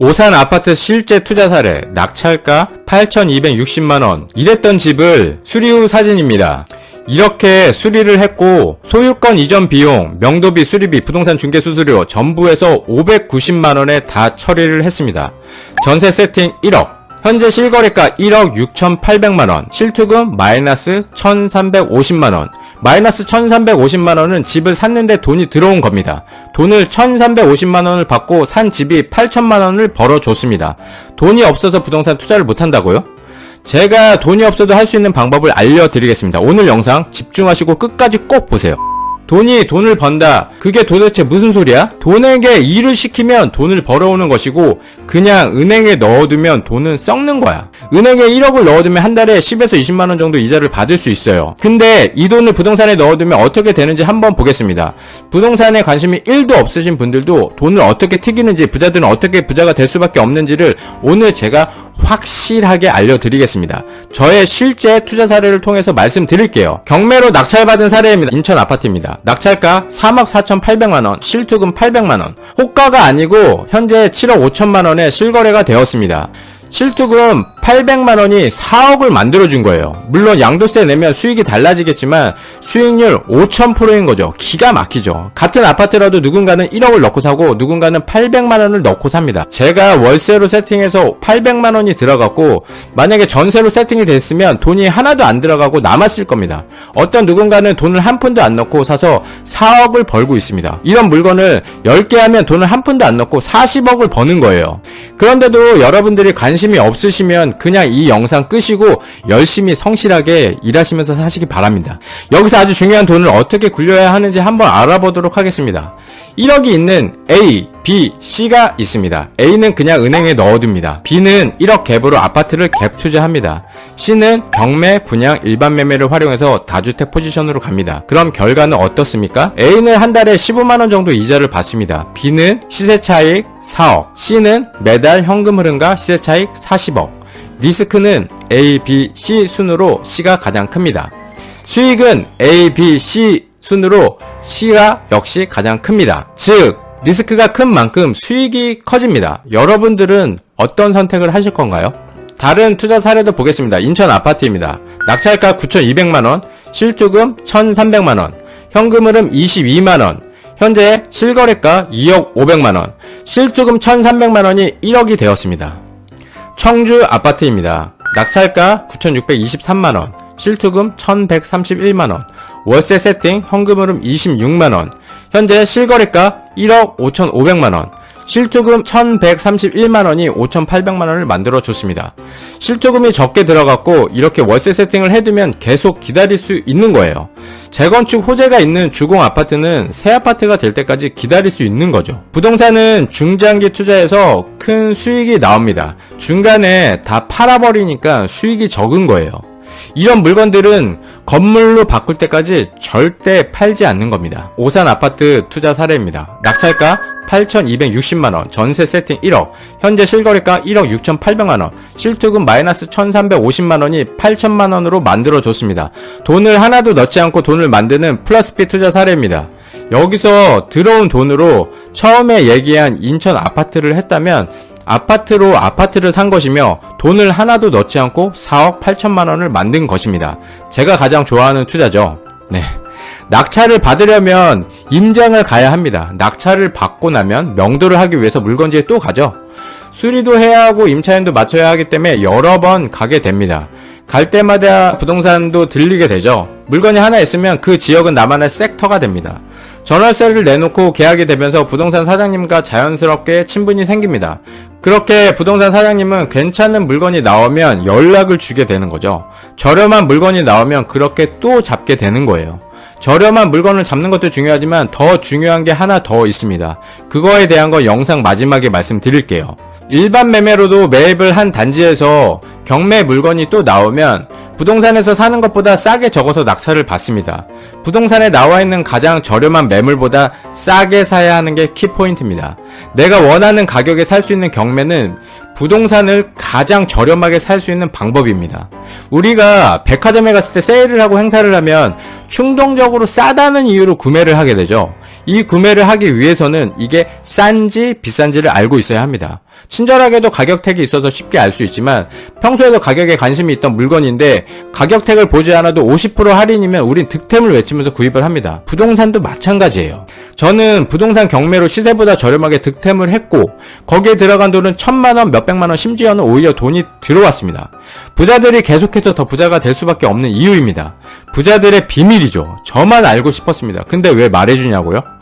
오산 아파트 실제 투자 사례, 낙찰가 8,260만원. 이랬던 집을 수리 후 사진입니다. 이렇게 수리를 했고, 소유권 이전 비용, 명도비, 수리비, 부동산 중개 수수료 전부 해서 590만원에 다 처리를 했습니다. 전세 세팅 1억. 현재 실거래가 1억 6,800만원, 실투금 마이너스 1,350만원, 마이너스 1,350만원은 집을 샀는데 돈이 들어온 겁니다. 돈을 1,350만원을 받고 산 집이 8천만원을 벌어줬습니다. 돈이 없어서 부동산 투자를 못한다고요? 제가 돈이 없어도 할 수 있는 방법을 알려드리겠습니다. 오늘 영상 집중하시고 끝까지 꼭 보세요. 돈이 돈을 번다. 그게 도대체 무슨 소리야? 돈에게 일을 시키면 돈을 벌어오는 것이고, 그냥 은행에 넣어두면 돈은 썩는 거야. 은행에 1억을 넣어두면 한 달에 10에서 20만원 정도 이자를 받을 수 있어요. 근데 이 돈을 부동산에 넣어두면 어떻게 되는지 한번 보겠습니다. 부동산에 관심이 1도 없으신 분들도 돈을 어떻게 튀기는지, 부자들은 어떻게 부자가 될 수밖에 없는지를 오늘 제가 확실하게 알려드리겠습니다. 저의 실제 투자 사례를 통해서 말씀드릴게요. 경매로 낙찰받은 사례입니다. 인천 아파트입니다. 낙찰가 3억 4,800만원, 실투금 800만원. 호가가 아니고 현재 7억 5천만원에 실거래가 되었습니다. 실투금 800만 원이 4억을 만들어준 거예요. 물론 양도세 내면 수익이 달라지겠지만 수익률 5000%인 거죠. 기가 막히죠. 같은 아파트라도 누군가는 1억을 넣고 사고 누군가는 800만 원을 넣고 삽니다. 제가 월세로 세팅해서 800만 원이 들어갔고 만약에 전세로 세팅이 됐으면 돈이 하나도 안 들어가고 남았을 겁니다. 어떤 누군가는 돈을 한 푼도 안 넣고 사서 4억을 벌고 있습니다. 이런 물건을 10개 하면 돈을 한 푼도 안 넣고 40억을 버는 거예요. 그런데도 여러분들이 관심이 없으시면 그냥 이 영상 끄시고 열심히 성실하게 일하시면서 사시기 바랍니다. 여기서 아주 중요한 돈을 어떻게 굴려야 하는지 한번 알아보도록 하겠습니다. 1억이 있는 A, B, C가 있습니다. A는 그냥 은행에 넣어둡니다. B는 1억 갭으로 아파트를 갭 투자합니다. C는 경매, 분양, 일반 매매를 활용해서 다주택 포지션으로 갑니다. 그럼 결과는 어떻습니까? A는 한 달에 15만원 정도 이자를 받습니다. B는 시세 차익 4억, C는 매달 현금 흐름과 시세 차익 40억. 리스크는 A, B, C 순으로 C가 가장 큽니다. 수익은 A, B, C 순으로 C가 역시 가장 큽니다. 즉, 리스크가 큰 만큼 수익이 커집니다. 여러분들은 어떤 선택을 하실 건가요? 다른 투자 사례도 보겠습니다. 인천 아파트입니다. 낙찰가 9,200만원, 실조금 1,300만원, 현금 흐름 22만원, 현재 실거래가 2억 500만원, 실조금 1,300만원이 1억이 되었습니다. 청주 아파트입니다. 낙찰가 9,623만원, 실투금 1,131만원, 월세 세팅 현금 흐름 26만원, 현재 실거래가 1억 5,500만원, 실투금 1,131만원이 5,800만원을 만들어줬습니다. 실투금이 적게 들어갔고 이렇게 월세 세팅을 해두면 계속 기다릴 수 있는 거예요. 재건축 호재가 있는 주공 아파트는 새 아파트가 될 때까지 기다릴 수 있는 거죠. 부동산은 중장기 투자에서 큰 수익이 나옵니다. 중간에 다 팔아버리니까 수익이 적은 거예요. 이런 물건들은 건물로 바꿀 때까지 절대 팔지 않는 겁니다. 오산 아파트 투자 사례입니다. 낙찰가 8,260만원, 전세 세팅 1억, 현재 실거래가 1억 6,800만원, 실투금 마이너스 1,350만원이 8천만원으로 만들어줬습니다. 돈을 하나도 넣지 않고 돈을 만드는 플러스피 투자 사례입니다. 여기서 들어온 돈으로 처음에 얘기한 인천 아파트를 했다면 아파트로 아파트를 산 것이며 돈을 하나도 넣지 않고 4억 8천만 원을 만든 것입니다. 제가 가장 좋아하는 투자죠. 네. 낙찰을 받으려면 임장을 가야 합니다. 낙찰을 받고 나면 명도를 하기 위해서 물건지에 또 가죠. 수리도 해야 하고 임차인도 맞춰야 하기 때문에 여러 번 가게 됩니다. 갈 때마다 부동산도 들리게 되죠. 물건이 하나 있으면 그 지역은 나만의 섹터가 됩니다. 전월세를 내놓고 계약이 되면서 부동산 사장님과 자연스럽게 친분이 생깁니다. 그렇게 부동산 사장님은 괜찮은 물건이 나오면 연락을 주게 되는 거죠. 저렴한 물건이 나오면 그렇게 또 잡게 되는 거예요. 저렴한 물건을 잡는 것도 중요하지만 더 중요한 게 하나 더 있습니다. 그거에 대한 거 영상 마지막에 말씀드릴게요. 일반 매매로도 매입을 한 단지에서 경매 물건이 또 나오면 부동산에서 사는 것보다 싸게 적어서 낙찰을 받습니다. 부동산에 나와 있는 가장 저렴한 매물보다 싸게 사야 하는 게 키포인트입니다. 내가 원하는 가격에 살 수 있는 경매는 부동산을 가장 저렴하게 살 수 있는 방법입니다. 우리가 백화점에 갔을 때 세일을 하고 행사를 하면 충동적으로 싸다는 이유로 구매를 하게 되죠. 이 구매를 하기 위해서는 이게 싼지 비싼지를 알고 있어야 합니다. 친절하게도 가격 택이 있어서 쉽게 알 수 있지만 평소에도 가격에 관심이 있던 물건인데 가격 택을 보지 않아도 50% 할인이면 우린 득템을 외치면서 구입을 합니다. 부동산도 마찬가지예요. 저는 부동산 경매로 시세보다 저렴하게 득템을 했고 거기에 들어간 돈은 천만 원, 몇백만 원, 심지어는 오히려 돈이 들어왔습니다. 부자들이 계속해서 더 부자가 될 수밖에 없는 이유입니다. 부자들의 비밀이죠. 저만 알고 싶었습니다. 근데 왜 말해주냐고요?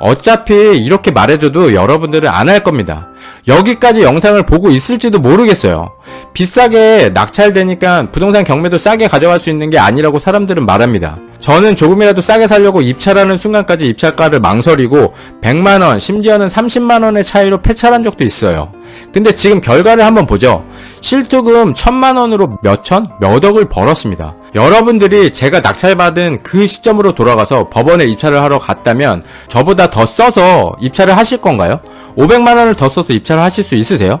어차피 이렇게 말해줘도 여러분들은 안 할 겁니다. 여기까지 영상을 보고 있을지도 모르겠어요. 비싸게 낙찰되니까 부동산 경매도 싸게 가져갈 수 있는 게 아니라고 사람들은 말합니다. 저는 조금이라도 싸게 살려고 입찰하는 순간까지 입찰가를 망설이고 100만원, 심지어는 30만원의 차이로 폐찰한 적도 있어요. 근데 지금 결과를 한번 보죠. 실투금 1000만원으로 몇 천? 몇 억을 벌었습니다. 여러분들이 제가 낙찰받은 그 시점으로 돌아가서 법원에 입찰을 하러 갔다면 저보다 더 써서 입찰을 하실 건가요? 500만 원을 더 써서 입찰을 하실 수 있으세요?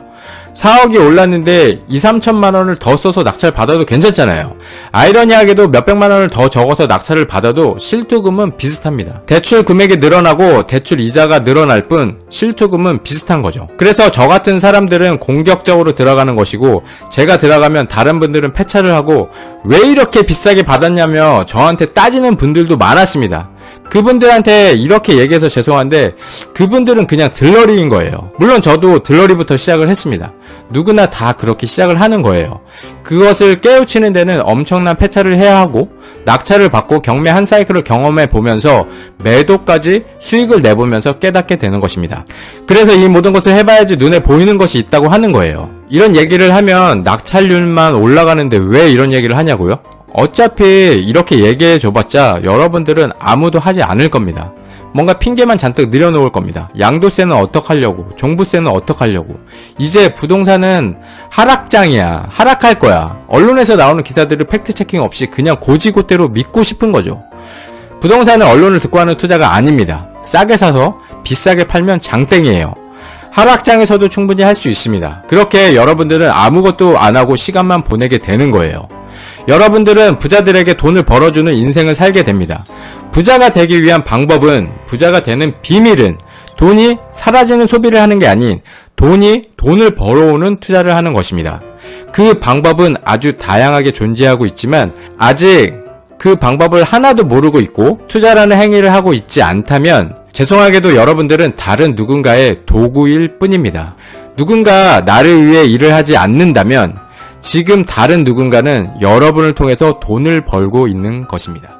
4억이 올랐는데 2, 3천만 원을 더 써서 낙찰 받아도 괜찮잖아요. 아이러니하게도 몇백만 원을 더 적어서 낙찰을 받아도 실투금은 비슷합니다. 대출 금액이 늘어나고 대출 이자가 늘어날 뿐 실투금은 비슷한 거죠. 그래서 저 같은 사람들은 공격적으로 들어가는 것이고 제가 들어가면 다른 분들은 폐차를 하고 왜 이렇게 비싸게 받았냐며 저한테 따지는 분들도 많았습니다. 그분들한테 이렇게 얘기해서 죄송한데 그분들은 그냥 들러리인 거예요. 물론 저도 들러리부터 시작을 했습니다. 누구나 다 그렇게 시작을 하는 거예요. 그것을 깨우치는 데는 엄청난 폐차를 해야 하고 낙찰을 받고 경매 한 사이클을 경험해 보면서 매도까지 수익을 내보면서 깨닫게 되는 것입니다. 그래서 이 모든 것을 해봐야지 눈에 보이는 것이 있다고 하는 거예요. 이런 얘기를 하면 낙찰률만 올라가는데 왜 이런 얘기를 하냐고요? 어차피 이렇게 얘기해 줘봤자 여러분들은 아무도 하지 않을 겁니다. 뭔가 핑계만 잔뜩 늘여놓을 겁니다. 양도세는 어떡하려고, 종부세는 어떡하려고. 이제 부동산은 하락장이야. 하락할 거야. 언론에서 나오는 기사들을 팩트체킹 없이 그냥 고지고대로 믿고 싶은 거죠. 부동산은 언론을 듣고 하는 투자가 아닙니다. 싸게 사서 비싸게 팔면 장땡이에요. 하락장에서도 충분히 할 수 있습니다. 그렇게 여러분들은 아무것도 안 하고 시간만 보내게 되는 거예요. 여러분들은 부자들에게 돈을 벌어주는 인생을 살게 됩니다. 부자가 되기 위한 방법은, 부자가 되는 비밀은 돈이 사라지는 소비를 하는 게 아닌 돈이 돈을 벌어오는 투자를 하는 것입니다. 그 방법은 아주 다양하게 존재하고 있지만 아직 그 방법을 하나도 모르고 있고 투자라는 행위를 하고 있지 않다면 죄송하게도 여러분들은 다른 누군가의 도구일 뿐입니다. 누군가 나를 위해 일을 하지 않는다면 지금 다른 누군가는 여러분을 통해서 돈을 벌고 있는 것입니다.